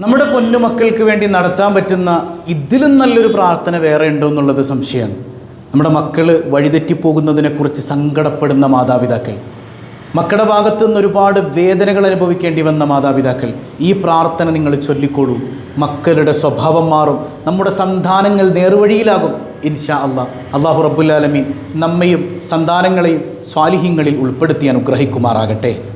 നമ്മുടെ പൊന്നുമക്കൾക്ക് വേണ്ടി നടത്താൻ പറ്റുന്ന ഇതിലും നല്ലൊരു പ്രാർത്ഥന വേറെ ഉണ്ടോ എന്നുള്ളത് സംശയമാണ്. നമ്മുടെ മക്കൾ വഴിതെറ്റിപ്പോകുന്നതിനെക്കുറിച്ച് സങ്കടപ്പെടുന്ന മാതാപിതാക്കൾ. മക്കളുടെ ഭാഗത്ത് നിന്ന് ഒരുപാട് വേദനകൾ അനുഭവിക്കേണ്ടി വന്ന മാതാപിതാക്കൾ. ഈ പ്രാർത്ഥന നിങ്ങൾ ചൊല്ലിക്കോളൂ മക്കളുടെ സ്വഭാവം മാറും. നമ്മുടെ സന്താനങ്ങൾ നേർവഴിയിലാകും. ഇൻഷാ അള്ളാഹ് അള്ളാഹു റബ്ബുല്ലാലമീൻ നമ്മയും സന്താനങ്ങളെയും സ്വാലിഹ്യങ്ങളിൽ ഉൾപ്പെടുത്തി അനുഗ്രഹിക്കുമാറാകട്ടെ.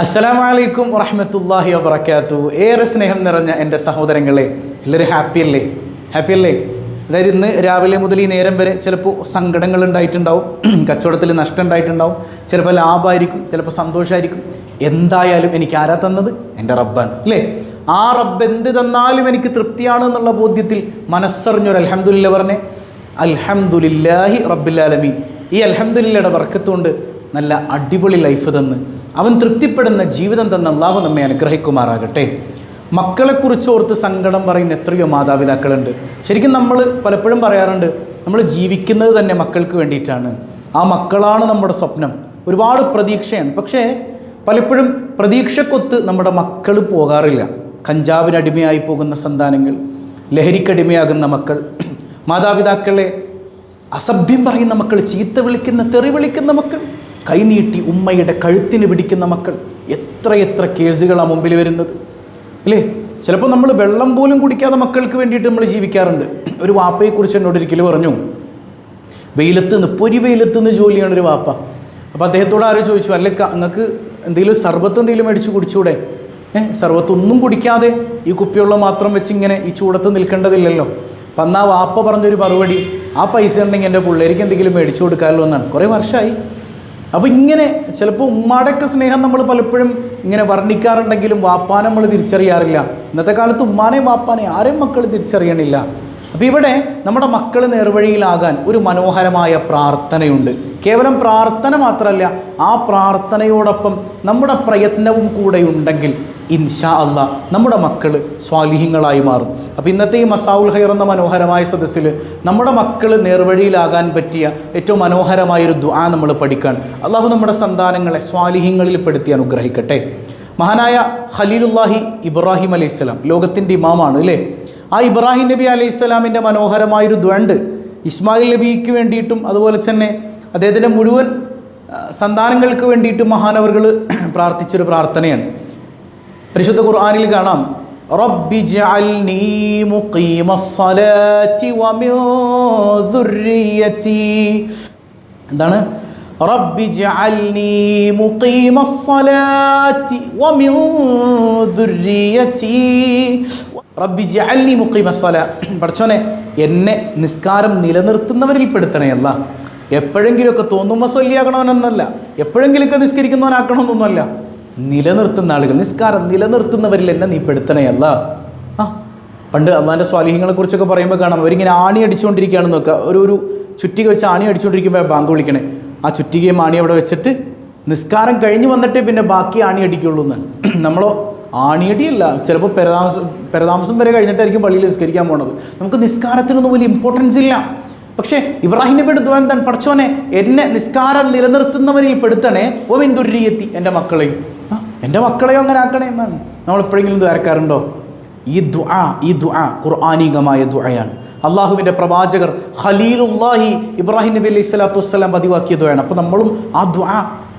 അസ്സലാമലൈക്കും വറഹമത്തല്ലാഹി വബർക്കാത്തു ഏറെ സ്നേഹം നിറഞ്ഞ എന്റെ സഹോദരങ്ങളെ എല്ലാവരും ഹാപ്പി അല്ലേ? ഹാപ്പി അല്ലേ? അതായത് ഇന്ന് രാവിലെ മുതൽ ഈ നേരം വരെ ചിലപ്പോൾ സങ്കടങ്ങൾ ഉണ്ടായിട്ടുണ്ടാവും കച്ചവടത്തിൽ നഷ്ടം ഉണ്ടായിട്ടുണ്ടാവും. ചിലപ്പോൾ ലാഭമായിരിക്കും ചിലപ്പോൾ സന്തോഷമായിരിക്കും എന്തായാലും എനിക്ക് ആരാ തന്നത്? എന്റെ റബ്ബാണ്. അല്ലേ? ആ റബ്ബ് എന്ത് തന്നാലും എനിക്ക് തൃപ്തിയാണ് എന്നുള്ള ബോധ്യത്തിൽ മനസ്സറിഞ്ഞൊരു അലഹമുല്ല പറഞ്ഞേ. അൽഹംദുലില്ലാഹി റബ്ബില്ലാലമീൻ ഈ അലഹമുല്ലയുടെ വർക്കത്തുകൊണ്ട് നല്ല അടിപൊളി ലൈഫ് തന്ന്. അവൻ തൃപ്തിപ്പെടുന്ന ജീവിതം തന്ന അള്ളാഹു നമ്മെ അനുഗ്രഹിക്കുമാറാകട്ടെ. മക്കളെക്കുറിച്ച് ഓർത്ത് സങ്കടം പറയുന്ന എത്രയോ മാതാപിതാക്കളുണ്ട്. ശരിക്കും നമ്മൾ പലപ്പോഴും പറയാറുണ്ട് നമ്മൾ ജീവിക്കുന്നത് തന്നെ മക്കൾക്ക് വേണ്ടിയിട്ടാണ്. ആ മക്കളാണ് നമ്മുടെ സ്വപ്നം. ഒരുപാട് പ്രതീക്ഷയാണ്. പക്ഷേ പലപ്പോഴും പ്രതീക്ഷക്കൊത്ത് നമ്മുടെ മക്കൾ പോകാറില്ല. കഞ്ചാവിനടിമയായി പോകുന്ന സന്താനങ്ങൾ ലഹരിക്കടിമയാകുന്ന മക്കൾ മാതാപിതാക്കളെ അസഭ്യം പറയുന്ന മക്കൾ ചീത്ത വിളിക്കുന്ന തെറി വിളിക്കുന്ന മക്കൾ. കൈനീട്ടി ഉമ്മയുടെ കഴുത്തിന് പിടിക്കുന്ന മക്കൾ. എത്രയെത്ര കേസുകളാണ് മുമ്പിൽ വരുന്നത്. അല്ലേ? ചിലപ്പോൾ നമ്മൾ വെള്ളം പോലും കുടിക്കാതെ മക്കൾക്ക് വേണ്ടിയിട്ട് നമ്മൾ ജീവിക്കാറുണ്ട്. ഒരു വാപ്പയെക്കുറിച്ച് എന്നോട് ഒരിക്കലും പറഞ്ഞു. വെയിലത്ത് നിന്ന് പൊരി വെയിലത്ത് നിന്ന് ജോലിയാണ് ഒരു വാപ്പ. അപ്പോൾ അദ്ദേഹത്തോട് ആരോ ചോദിച്ചു അല്ലെ നിങ്ങൾക്ക് എന്തെങ്കിലും സർബത്ത് എന്തെങ്കിലും മേടിച്ച് കുടിച്ചൂടെ? ഏഹ് സർബത്തൊന്നും കുടിക്കാതെ ഈ കുപ്പിയുള്ള മാത്രം വെച്ച് ഇങ്ങനെ ഈ ചൂടത്ത് നിൽക്കേണ്ടതില്ലല്ലോ. അപ്പം അന്ന് വാപ്പ പറഞ്ഞൊരു മറുപടി ആ പൈസ ഉണ്ടെങ്കിൽ എന്റെ പിള്ളേർക്ക് എന്തെങ്കിലും മേടിച്ചു കൊടുക്കാമല്ലോ എന്നാണ്. കുറേ വർഷമായി അപ്പോൾ ഇങ്ങനെ ചിലപ്പോൾ ഉമ്മാടെയൊക്കെ സ്നേഹം നമ്മൾ പലപ്പോഴും ഇങ്ങനെ വർണിക്കാറുണ്ടെങ്കിലും വാപ്പാനെ നമ്മൾ തിരിച്ചറിയാറില്ല. ഇന്നത്തെ കാലത്ത് ഉമ്മാനെ വാപ്പാനെ ആരെയും മക്കൾ തിരിച്ചറിയണില്ല. അപ്പോൾ ഇവിടെ നമ്മുടെ മക്കൾ നേർവഴിയിലാകാൻ ഒരു മനോഹരമായ പ്രാർത്ഥനയുണ്ട്. കേവലം പ്രാർത്ഥന മാത്രമല്ല ആ പ്രാർത്ഥനയോടൊപ്പം നമ്മുടെ പ്രയത്നവും കൂടെ ഉണ്ടെങ്കിൽ ഇൻഷാ അല്ല നമ്മുടെ മക്കൾ സ്വാലിഹ്യങ്ങളായി മാറും. അപ്പോൾ ഇന്നത്തെ ഈ മസാവുൽ ഹൈർ എന്ന മനോഹരമായ സദസ്സിൽ നമ്മുടെ മക്കൾ നേർവഴിയിലാകാൻ പറ്റിയ ഏറ്റവും മനോഹരമായൊരു ദ്വാ നമ്മൾ പഠിക്കാൻ അള്ളാഹു നമ്മുടെ സന്താനങ്ങളെ സ്വാലിഹ്യങ്ങളിൽ പെടുത്തി അനുഗ്രഹിക്കട്ടെ. മഹാനായ ഖലീലുല്ലാഹി ഇബ്രാഹിം അലൈഹി സ്വലാം ലോകത്തിന്റെ ഇമാമാണ് അല്ലേ? ആ ഇബ്രാഹിം നബി അലൈഹി സ്വലാമിന്റെ മനോഹരമായൊരു ദ്വണ്ട് ഇസ്മായിൽ നബിക്ക് വേണ്ടിയിട്ടും അതുപോലെ തന്നെ അദ്ദേഹത്തിന്റെ മുഴുവൻ സന്താനങ്ങൾക്ക് വേണ്ടിയിട്ടും മഹാനവറുകൾ പ്രാർത്ഥിച്ചൊരു പ്രാർത്ഥനയാണ്. പരിശുദ്ധ ഖുർആാനിൽ കാണാം. റബ്ബി എന്താണ്? റബ്ബി റബ്ബി പഠിച്ചോനെ എന്നെ നിസ്കാരം നിലനിർത്തുന്നവരിൽ പെടുത്തണേ അല്ല എപ്പോഴെങ്കിലുമൊക്കെ തോന്നുമ്പോൾ സ്വല്ലിയാകണമെന്നല്ല എപ്പോഴെങ്കിലുമൊക്കെ നിസ്കരിക്കുന്നവനാക്കണമെന്നൊന്നുമല്ല. നിലനിർത്തുന്ന ആളുകൾ നിസ്കാരം നിലനിർത്തുന്നവരിൽ എന്നെ നീ പെടുത്തണയല്ല. ആ പണ്ട് അള്ളാന്റെ സ്വാലിഹ്യങ്ങളെ കുറിച്ചൊക്കെ പറയുമ്പോൾ കാണാം. അവരിങ്ങനെ ആണി അടിച്ചുകൊണ്ടിരിക്കുകയാണെന്ന് നോക്കുക. ഒരു ഒരു ചുറ്റിക വെച്ച് ആണി അടിച്ചുകൊണ്ടിരിക്കുമ്പോൾ ബാങ്ക് വിളിക്കണേ. ആ ചുറ്റികയും ആണി അവിടെ വെച്ചിട്ട് നിസ്കാരം കഴിഞ്ഞ് വന്നിട്ടേ പിന്നെ ബാക്കി ആണി അടിക്കുള്ളൂ എന്ന്. നമ്മളോ ആണിയടിയല്ല. ചിലപ്പോൾ പരതാമസം പരതാമസം വരെ കഴിഞ്ഞിട്ടായിരിക്കും പള്ളിയിൽ നിസ്കരിക്കാൻ പോണത്. നമുക്ക് നിസ്കാരത്തിനൊന്നും വലിയ ഇമ്പോർട്ടൻസ് ഇല്ല. പക്ഷേ ഇബ്രാഹിം നബിയുടെ ദുആ എന്താണ്? പഠിച്ചോനെ എന്നെ നിസ്കാരം നിലനിർത്തുന്നവരിൽ പെടുത്തണേ. ഓ ദുര്യത്തി എന്റെ മക്കളെയും. എന്റെ മക്കളെയും അങ്ങനെ ആക്കണേ എന്നാണ്. നമ്മൾ എപ്പോഴെങ്കിലും ദ്വാരക്കാറുണ്ടോ ഈ ദുആ ഈ ദുആ ഖുർആാനികമായ ദുആയാണ്. അള്ളാഹുവിന്റെ പ്രവാചകർ ഖലീലുല്ലാഹി ഇബ്രാഹിം നബി അലൈഹി സ്വലാത്തു വസ്സലാം പതിവാക്കിയ ദുആയാണ് അപ്പോൾ നമ്മളും ആ ദുആ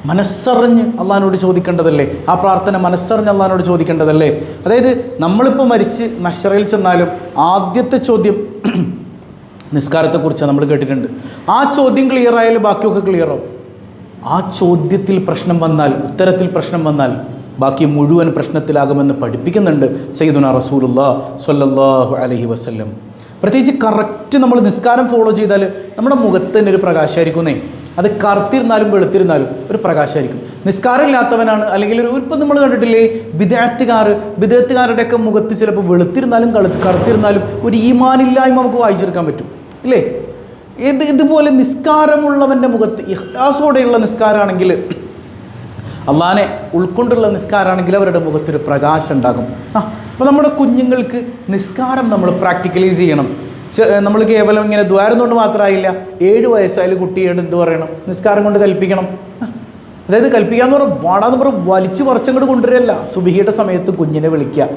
മനസ്സറിഞ്ഞ് അള്ളഹാനോട് ചോദിക്കേണ്ടതല്ലേ? ആ പ്രാർത്ഥന മനസ്സറിഞ്ഞ് അള്ളഹാനോട് ചോദിക്കേണ്ടതല്ലേ? അതായത് നമ്മളിപ്പോൾ മരിച്ച് മഷറയിൽ ചെന്നാലും ആദ്യത്തെ ചോദ്യം നിസ്കാരത്തെക്കുറിച്ച് നമ്മൾ കേട്ടിട്ടുണ്ട്. ആ ചോദ്യം ക്ലിയർ ആയാലും ബാക്കിയൊക്കെ ക്ലിയറാവും ആ ചോദ്യത്തിൽ പ്രശ്നം വന്നാൽ ഉത്തരത്തിൽ പ്രശ്നം വന്നാൽ ബാക്കി മുഴുവൻ പ്രശ്നത്തിലാകുമെന്ന് പഠിപ്പിക്കുന്നുണ്ട് സയ്യിദുന റസൂലുള്ള സൊല്ലാഹു അലഹി വസ്ല്ലം. പ്രത്യേകിച്ച് കറക്റ്റ് നമ്മൾ നിസ്കാരം ഫോളോ ചെയ്താൽ നമ്മുടെ മുഖത്ത് തന്നെ ഒരു പ്രകാശമായിരിക്കുന്നേ അത് കറുത്തിരുന്നാലും വെളുത്തിരുന്നാലും ഒരു പ്രകാശമായിരിക്കും. നിസ്കാരം ഇല്ലാത്തവനാണ് അല്ലെങ്കിൽ ഒരു ഇപ്പം നമ്മൾ കണ്ടിട്ടില്ലേ വിദേഹത്തുകാർ വിദേഹത്തുകാരുടെയൊക്കെ മുഖത്ത് ചിലപ്പോൾ വെളുത്തിരുന്നാലും കളുത്ത് കറുത്തിരുന്നാലും ഒരു ഈമാനില്ലായ്മ നമുക്ക് വായിച്ചെടുക്കാൻ പറ്റും. ഇല്ലേ? ഇത് ഇതുപോലെ നിസ്കാരമുള്ളവന്റെ മുഖത്ത് ഇഹ്ലാസോടെയുള്ള നിസ്കാരമാണെങ്കിൽ അള്ളാനെ ഉൾക്കൊണ്ടുള്ള നിസ്കാരമാണെങ്കിൽ അവരുടെ മുഖത്തൊരു പ്രകാശം ഉണ്ടാകും. ആ അപ്പോൾ നമ്മുടെ കുഞ്ഞുങ്ങൾക്ക് നിസ്കാരം നമ്മൾ പ്രാക്ടിക്കലൈസ് ചെയ്യണം. നമ്മൾ കേവലം ഇങ്ങനെ ദ്വാരം കൊണ്ട് മാത്രമായില്ല ഏഴ് വയസ്സായാലും കുട്ടിയോട് എന്ത് പറയണം? നിസ്കാരം കൊണ്ട് കൽപ്പിക്കണം. അതായത് കൽപ്പിക്കുക എന്ന് പറഞ്ഞാൽ വാടാന്ന് പറഞ്ഞാൽ വലിച്ചു പറിച്ചങ്ങോട്ട് കൊണ്ടുവരില്ല. സുബിഹിയുടെ സമയത്ത് കുഞ്ഞിനെ വിളിക്കുക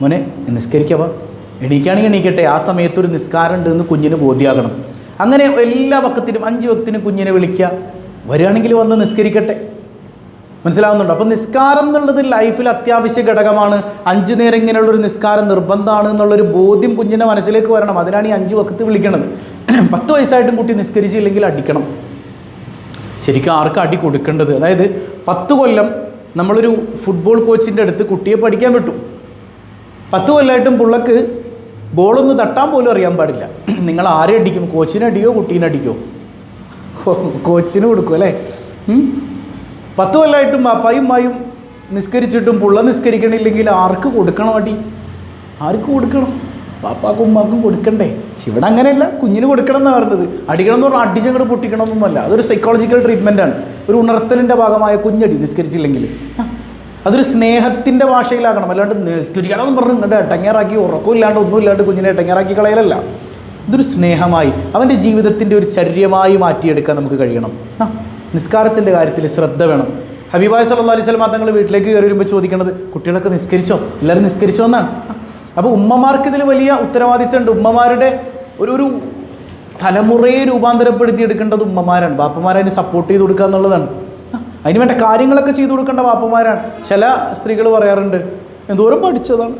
മോനെ നിസ്കരിക്കവാ എണീക്കുകയാണെങ്കിൽ എണീക്കട്ടെ. ആ സമയത്തൊരു നിസ്കാരം ഉണ്ട് എന്ന് കുഞ്ഞിന് ബോധ്യമാകണം അങ്ങനെ എല്ലാ വക്കത്തിനും അഞ്ച് വക്കത്തിനും കുഞ്ഞിനെ വിളിക്കുക വരികയാണെങ്കിൽ വന്ന് നിസ്കരിക്കട്ടെ. മനസ്സിലാവുന്നുണ്ടോ. അപ്പം നിസ്കാരം എന്നുള്ളത് ലൈഫിൽ അത്യാവശ്യ ഘടകമാണ്. അഞ്ച് നേരം ഇങ്ങനെയുള്ളൊരു നിസ്കാരം നിർബന്ധമാണ് എന്നുള്ളൊരു ബോധ്യം കുഞ്ഞിന്റെ മനസ്സിലേക്ക് വരണം. അതിനാണ് ഈ അഞ്ച് വക്കത്ത് വിളിക്കണത്. പത്ത് വയസ്സായിട്ടും കുട്ടി നിസ്കരിച്ചില്ലെങ്കിൽ അടിക്കണം. ശരിക്കും ആർക്കും അടി കൊടുക്കേണ്ടത്? അതായത് പത്ത് കൊല്ലം നമ്മളൊരു ഫുട്ബോൾ കോച്ചിന്റെ അടുത്ത് കുട്ടിയെ പഠിക്കാൻ വിട്ടു. പത്ത് കൊല്ലമായിട്ടും പുള്ളക്ക് ബോളൊന്ന് തട്ടാൻ പോലും അറിയാൻ പാടില്ല. നിങ്ങൾ ആരെ അടിക്കും? കോച്ചിനെ അടിയോ കുട്ടീനെ അടിക്കോ? കോച്ചിന് കൊടുക്കും അല്ലേ? പത്ത് കൊല്ലമായിട്ടും അപ്പായും മായും നിസ്കരിച്ചിട്ടും പുള്ള നിസ്കരിക്കണില്ലെങ്കിൽ ആർക്ക് കൊടുക്കണം അടി? ആർക്ക് കൊടുക്കണം? പാപ്പാക്കും ഉമ്മാക്കും കൊടുക്കണ്ടേ? ഇവിടെ അങ്ങനെയല്ല കുഞ്ഞിന് കൊടുക്കണം എന്നാണ് പറഞ്ഞത്. അടിക്കണം എന്ന് പറഞ്ഞാൽ അടിച്ചങ്ങോട് പൊട്ടിക്കണം എന്നൊന്നുമല്ല അതൊരു സൈക്കോളജിക്കൽ ട്രീറ്റ്മെന്റാണ് ഒരു ഉണർത്തലിന്റെ ഭാഗമായ കുഞ്ഞടി നിസ്കരിച്ചില്ലെങ്കിൽ. അതൊരു സ്നേഹത്തിന്റെ ഭാഷയിലാകണം. അല്ലാണ്ട് നിസ്കരിക്കണം എന്ന് പറഞ്ഞു ഇങ്ങോട്ട് എട്ടങ്ങേറാക്കി ഉറക്കമില്ലാണ്ട് ഒന്നുമില്ലാണ്ട് കുഞ്ഞിനെ എട്ടങ്ങേറാക്കി കളയലല്ല. ഇതൊരു സ്നേഹമായി അവന്റെ ജീവിതത്തിന്റെ ഒരു ചര്യമായി മാറ്റിയെടുക്കാൻ നമുക്ക് കഴിയണം. ആ നിസ്കാരത്തിന്റെ കാര്യത്തിൽ ശ്രദ്ധ വേണം. ഹബീബായ് സല്ലാ അലൈഹി സ്വലം തങ്ങൾ വീട്ടിലേക്ക് കയറി വരുമ്പോൾ ചോദിക്കുന്നത് കുട്ടികളൊക്കെ നിസ്കരിച്ചോ? എല്ലാവരും നിസ്കരിച്ചോ എന്നാണ്. അപ്പോൾ ഉമ്മമാർക്ക് ഇതിൽ വലിയ ഉത്തരവാദിത്തമുണ്ട്. ഉമ്മമാരുടെ ഒരു ഒരു തലമുറയെ രൂപാന്തരപ്പെടുത്തി എടുക്കേണ്ടത് ഉമ്മമാരാണ്. ബാപ്പമാരതിന് സപ്പോർട്ട് ചെയ്ത് കൊടുക്കുക എന്നുള്ളതാണ്. അതിന് വേണ്ട കാര്യങ്ങളൊക്കെ ചെയ്തു കൊടുക്കേണ്ട ബാപ്പമാരാണ്. ചില സ്ത്രീകൾ പറയാറുണ്ട് എന്തോരം പഠിച്ചതാണ്.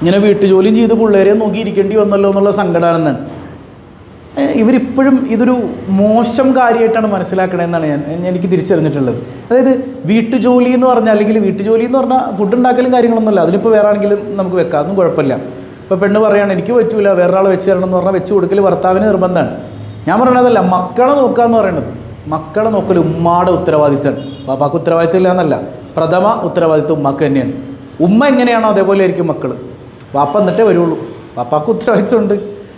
ഇങ്ങനെ വീട്ടുജോലിയും ചെയ്ത് പിള്ളേരെ നോക്കിയിരിക്കേണ്ടി വന്നല്ലോ എന്നുള്ള സങ്കടമാണെന്നാണ്. ഇവരിപ്പോഴും ഇതൊരു മോശം കാര്യമായിട്ടാണ് മനസ്സിലാക്കണമെന്നാണ് ഞാൻ എനിക്ക് തിരിച്ചറിഞ്ഞിട്ടുള്ളത്. അതായത് വീട്ടുജോലി എന്ന് പറഞ്ഞാൽ അല്ലെങ്കിൽ വീട്ടുജോലി എന്ന് പറഞ്ഞാൽ ഫുഡ് ഉണ്ടാക്കലും കാര്യങ്ങളൊന്നുമല്ല. അതിനിപ്പോൾ വേറെ ആണെങ്കിലും നമുക്ക് വെക്കാം അതൊന്നും കുഴപ്പമില്ല. ഇപ്പോൾ പെണ്ണ് പറയുകയാണ് എനിക്ക് പറ്റൂല വേറെ ആൾ വെച്ച് തരണം എന്ന് പറഞ്ഞാൽ വെച്ച് കൊടുക്കൽ ഭർത്താവിന് നിർബന്ധമാണ്. ഞാൻ പറയണതല്ല മക്കളെ നോക്കുക എന്ന് പറയുന്നത് മക്കളെ നോക്കൽ ഉമ്മാടെ ഉത്തരവാദിത്തമാണ്. പാപ്പാക്ക് ഉത്തരവാദിത്തം ഇല്ല എന്നല്ല പ്രഥമ ഉത്തരവാദിത്വം ഉമ്മക്ക് തന്നെയാണ്. ഉമ്മ എങ്ങനെയാണോ അതേപോലെ ആയിരിക്കും മക്കൾ പാപ്പ എന്നിട്ടേ വരുള്ളൂ. പാപ്പാക്ക് ഉത്തരവാദിത്തമുണ്ട്.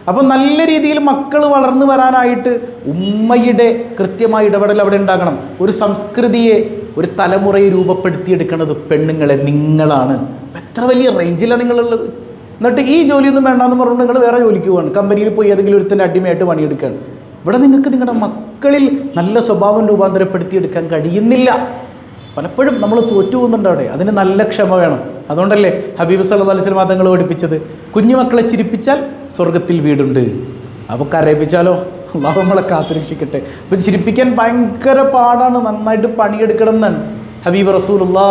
അപ്പം നല്ല രീതിയിൽ മക്കൾ വളർന്നു വരാനായിട്ട് ഉമ്മയുടെ കൃത്യമായ ഇടപെടൽ അവിടെ ഉണ്ടാകണം. ഒരു സംസ്കൃതിയെ ഒരു തലമുറയെ രൂപപ്പെടുത്തിയെടുക്കുന്നത് പെണ്ണുങ്ങളെ നിങ്ങളാണ്. എത്ര വലിയ റേഞ്ചിലാണ് നിങ്ങളുള്ളത്? എന്നിട്ട് ഈ ജോലിയൊന്നും വേണ്ടാന്ന് പറഞ്ഞുകൊണ്ട് നിങ്ങൾ വേറെ ജോലിക്ക് പോവാണ്. കമ്പനിയിൽ പോയി ഏതെങ്കിലും ഒരുത്തിന്റെ അടിമയായിട്ട് പണിയെടുക്കുകയാണ്. ഇവിടെ നിങ്ങൾക്ക് നിങ്ങളുടെ മക്കളിൽ നല്ല സ്വഭാവം രൂപാന്തരപ്പെടുത്തിയെടുക്കാൻ കഴിയുന്നില്ല. പലപ്പോഴും നമ്മൾ തോറ്റു പോകുന്നുണ്ട് അവിടെ. അതിന് നല്ല ക്ഷമ വേണം. അതുകൊണ്ടല്ലേ ഹബീബ് സല്ലല്ലാഹു അലൈഹി വസല്ലം തങ്ങൾ പഠിപ്പിച്ചത് കുഞ്ഞുമക്കളെ ചിരിപ്പിച്ചാൽ സ്വർഗത്തിൽ വീടുണ്ട്. അപ്പോൾ കരയിപ്പിച്ചാലോ അള്ളാഹു നമ്മളെ കാത്തുരക്ഷിക്കട്ടെ. അപ്പം ചിരിപ്പിക്കാൻ ഭയങ്കര പാടാണ്. നന്നായിട്ട് പണിയെടുക്കണം എന്നാണ് ഹബീബ് റസൂലുള്ളാ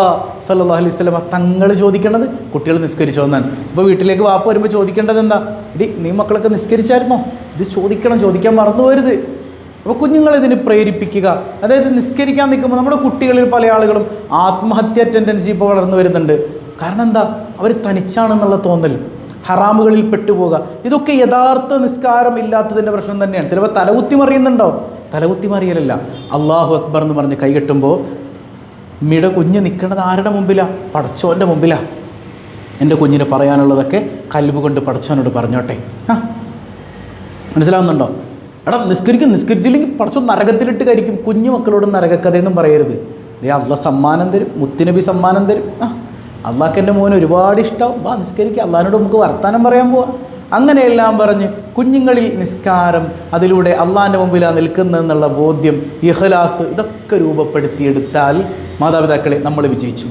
സല്ലാ അലൈഹി വസല്ലം തങ്ങൾ ചോദിക്കേണ്ടത് കുട്ടികൾ നിസ്കരിച്ചോ എന്നാണ്. ഇപ്പോൾ വീട്ടിലേക്ക് വാപ്പ വരുമ്പോൾ ചോദിക്കേണ്ടത് എന്താ? ഇടി നീ മക്കളൊക്കെ നിസ്കരിച്ചായിരുന്നോ? ഇത് ചോദിക്കണം ചോദിക്കാൻ മറന്നു പോരുത് അപ്പോൾ കുഞ്ഞുങ്ങളെ ഇതിന് പ്രേരിപ്പിക്കുക. അതായത് നിസ്കരിക്കാൻ നിൽക്കുമ്പോൾ നമ്മുടെ കുട്ടികളിൽ പല ആളുകളും ആത്മഹത്യ ടെൻഡൻസി ഇപ്പോൾ വളർന്നു വരുന്നുണ്ട്. കാരണം എന്താ? അവർ തനിച്ചാണെന്നുള്ള തോന്നൽ. ഹറാമുകളിൽ പെട്ടുപോകുക ഇതൊക്കെ യഥാർത്ഥ നിസ്കാരം ഇല്ലാത്തതിന്റെ പ്രശ്നം തന്നെയാണ്. ചിലപ്പോൾ തലകുത്തി മറിയുന്നുണ്ടോ? തലകുത്തി മറിയലല്ല. അള്ളാഹു അക്ബർ എന്ന് പറഞ്ഞ് കൈകെട്ടുമ്പോൾ മിട കുഞ്ഞ് നിൽക്കുന്നത് ആരുടെ മുമ്പിലാണ് പടച്ചോന്റെ മുമ്പിലാണ് എന്റെ കുഞ്ഞിന് പറയാനുള്ളതൊക്കെ കൽബ് കൊണ്ട് പടച്ചോനോട് പറഞ്ഞോട്ടെ. ആ. മനസ്സിലാവുന്നുണ്ടോ? എടാ നിസ്കരിക്കും നിസ്കരിച്ചില്ലെങ്കിൽ പടച്ചോ നരകത്തിലിട്ട് കരിക്കും. കുഞ്ഞു മക്കളോട് നരകക്കഥയൊന്നും പറയരുത്. ദേ അള്ള സമ്മാനം തരും മുത്തുനബി സമ്മാനം തരും. ആ അള്ളാഹ്ക്ക് മോൻ ഒരുപാട് ഇഷ്ടം വാ നിസ്കരിക്കുക അള്ളാഹിനോട് നമുക്ക് വർത്താനം പറയാൻ പോവാം. അങ്ങനെയെല്ലാം പറഞ്ഞ് കുഞ്ഞുങ്ങളിൽ നിസ്കാരം അതിലൂടെ അള്ളാഹിന്റെ മുമ്പിലാണ് നിൽക്കുന്നതെന്നുള്ള ബോധ്യം ഇഹ്ലാസ് ഇതൊക്കെ രൂപപ്പെടുത്തിയെടുത്താൽ മാതാപിതാക്കളെ നമ്മൾ വിജയിച്ചു.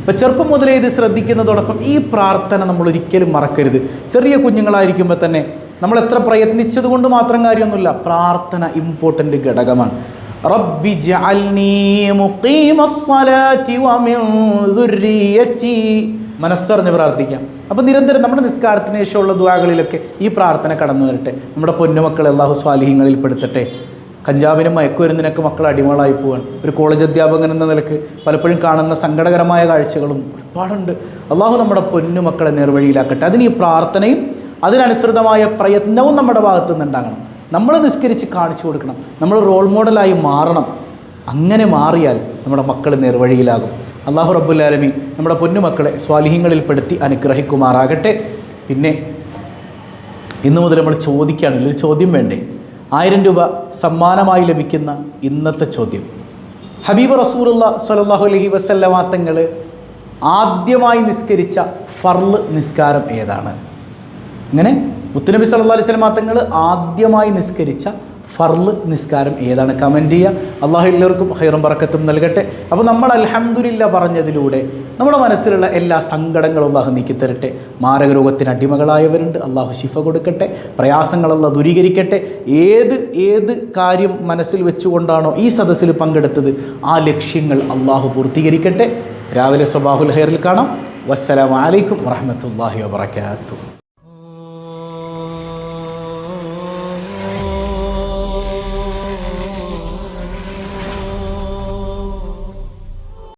അപ്പോൾ ചെറുപ്പം മുതലേ ഇത് ശ്രദ്ധിക്കുന്നതോടൊപ്പം ഈ പ്രാർത്ഥന നമ്മൾ ഒരിക്കലും മറക്കരുത്. ചെറിയ കുഞ്ഞുങ്ങളായിരിക്കുമ്പോൾ തന്നെ നമ്മൾ എത്ര പ്രയത്നിച്ചത് കൊണ്ട് മാത്രം കാര്യമൊന്നുമില്ല. പ്രാർത്ഥന ഇമ്പോർട്ടന്റ് ഘടകമാണ്. റബ്ബി മനസ്സറിഞ്ഞ് പ്രാർത്ഥിക്കാം. അപ്പോൾ നിരന്തരം നമ്മുടെ നിസ്കാരത്തിന് ശേഷമുള്ള ദ്വാകളിലൊക്കെ ഈ പ്രാർത്ഥന കടന്നു വരട്ടെ. നമ്മുടെ പൊന്നുമക്കളെ അള്ളാഹു സ്വാലിഹ്യങ്ങളിൽ പെടുത്തട്ടെ. കഞ്ചാവിനും മയക്കുമരുന്നിനൊക്കെ മക്കൾ അടിമകളായി പോവാൻ ഒരു കോളേജ് അധ്യാപകൻ എന്ന നിലയ്ക്ക് പലപ്പോഴും കാണുന്ന സങ്കടകരമായ കാഴ്ചകളും ഒരുപാടുണ്ട്. അള്ളാഹു നമ്മുടെ പൊന്നുമക്കളെ നേർവഴിയിലാക്കട്ടെ. അതിന് ഈ പ്രാർത്ഥനയും അതിനനുസൃതമായ പ്രയത്നവും നമ്മുടെ ഭാഗത്തു നിന്നുണ്ടാകണം. നമ്മൾ നിസ്കരിച്ച് കാണിച്ചു കൊടുക്കണം. നമ്മൾ റോൾ മോഡലായി മാറണം. അങ്ങനെ മാറിയാൽ നമ്മുടെ മക്കൾ നേർവഴിയിലാകും. അള്ളാഹു റബ്ബുല്ലാലമി നമ്മുടെ പൊന്നുമക്കളെ സ്വാലിഹ്യങ്ങളിൽപ്പെടുത്തി അനുഗ്രഹിക്കുമാറാകട്ടെ. പിന്നെ ഇന്നു മുതൽ നമ്മൾ ചോദിക്കുകയാണെങ്കിൽ ഒരു ചോദ്യം വേണ്ടേ? ആയിരം രൂപ സമ്മാനമായി ലഭിക്കുന്ന ഇന്നത്തെ ചോദ്യം. ഹബീബ് റസൂറുള്ള സലാഹു അലൈഹി വസല്ലമാത്തങ്ങൾ തങ്ങൾ ആദ്യമായി നിസ്കരിച്ച ഫർൾ നിസ്കാരം ഏതാണ്? ഇങ്ങനെ മുത്തുനബി സല്ലാ അലൈഹി സ്വലം തങ്ങൾ ആദ്യമായി നിസ്കരിച്ച ഫർൾ നിസ്കാരം ഏതാണ്? കമന്റ് ചെയ്യുക. അള്ളാഹു എല്ലാവർക്കും ഹൈറും പറക്കത്തും നൽകട്ടെ. അപ്പോൾ നമ്മൾ അലഹമുല്ല പറഞ്ഞതിലൂടെ നമ്മുടെ മനസ്സിലുള്ള എല്ലാ സങ്കടങ്ങളും അള്ളാഹു നീക്കിത്തരട്ടെ മാരകരോഗത്തിന് അടിമകളായവരുണ്ട്. അള്ളാഹു ശിഫ കൊടുക്കട്ടെ. പ്രയാസങ്ങളുള്ള ദൂരീകരിക്കട്ടെ. ഏത് ഏത് കാര്യം മനസ്സിൽ വെച്ചുകൊണ്ടാണോ ഈ സദസ്സിൽ പങ്കെടുത്തത് ആ ലക്ഷ്യങ്ങൾ അള്ളാഹു പൂർത്തീകരിക്കട്ടെ. രാവിലെ സ്വബാഹുൽ ഹൈറിൽ കാണാം. വസ്സലാമലൈക്കും വറഹമത്തല്ലാഹി വാബർക്കാത്തു